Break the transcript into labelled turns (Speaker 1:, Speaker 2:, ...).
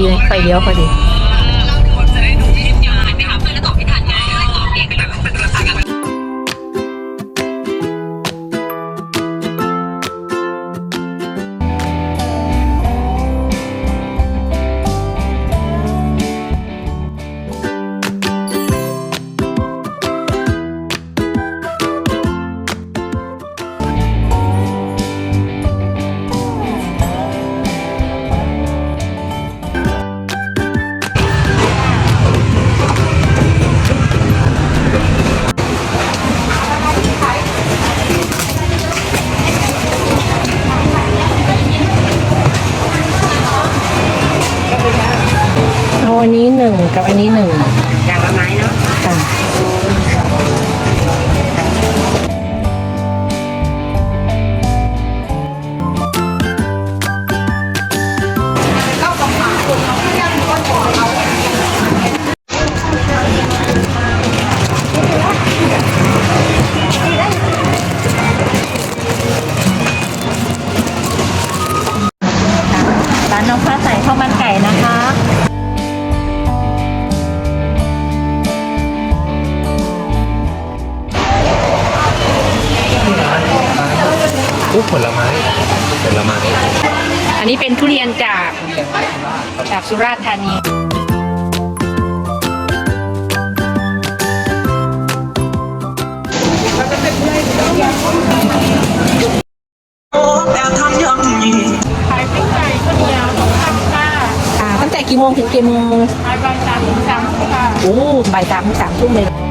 Speaker 1: ีไฟเลี้ยวพอดี นนี้หนึ่งกับอันนี้หนึ่ง
Speaker 2: อย่างละไม้เนาะ
Speaker 1: ค่ะร้านน้องฟ้าใสข้าวมันไก่นะคะ
Speaker 3: ลูกผลไม้ผลไม้
Speaker 1: อันนี้เป็นทุเรียนจากจากสุราษฎร์ธานี
Speaker 4: แล้วทำยังยี
Speaker 2: ขายปิ้งไก่ข้าวเหนียวต้มตำค่ะ
Speaker 1: อ่าตั้งแต่กี่โมงถึงกี่โมง
Speaker 2: ขายใบตามถึงสามค่ะ
Speaker 1: โอ้บ่ายสามถึงสามทุ่มเลย